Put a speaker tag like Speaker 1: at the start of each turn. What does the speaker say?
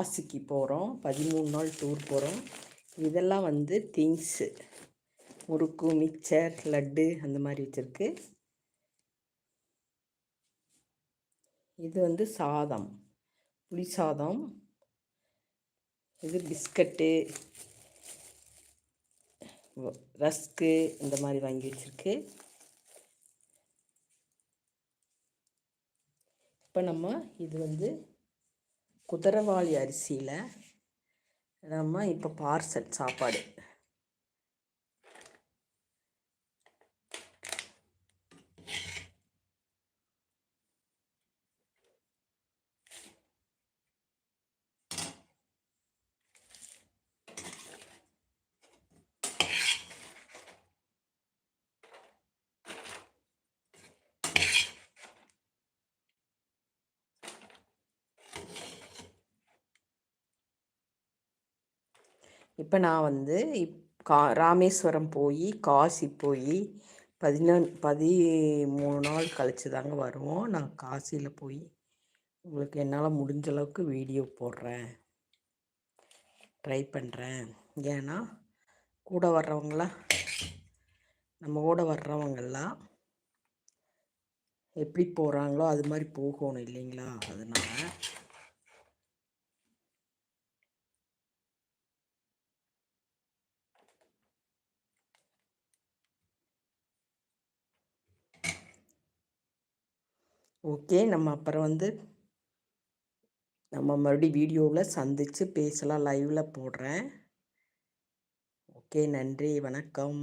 Speaker 1: காசிக்கு போகிறோம் பதிமூணு நாள் டூர் போகிறோம் இதெல்லாம் வந்து திங்ஸு முறுக்கு மிக்சர் லட்டு அந்த மாதிரி வச்சுருக்கு. இது வந்து சாதம். புளி சாதம். இது பிஸ்கட்டு. ரஸ்க்கு இந்த மாதிரி வாங்கி வச்சுருக்கு. இப்போ நம்ம இது வந்து குதிரவாளி அரிசியில் நம்ம இப்போ பார்சல் சாப்பாடு. இப்போ நான் வந்து இப் கா ராமேஸ்வரம் போய் காசி போய் பதினொன் பதிமூணு நாள் கழிச்சு தாங்க வருவோம். நான் காசியில் போய் உங்களுக்கு என்னால் முடிஞ்ச அளவுக்கு வீடியோ போடுறேன். ட்ரை பண்ணுறேன் ஏன்னா கூட வர்றவங்களாம் நம்ம கூட வர்றவங்கெல்லாம் எப்படி போகிறாங்களோ அது மாதிரி போகணும் இல்லைங்களா? அதனால் ஓகே நம்ம அப்புறம் வந்து நம்ம மறுபடியும் வீடியோவில் சந்தித்து பேசலாம் லைவில் போடுறேன். ஓகே நன்றி வணக்கம்.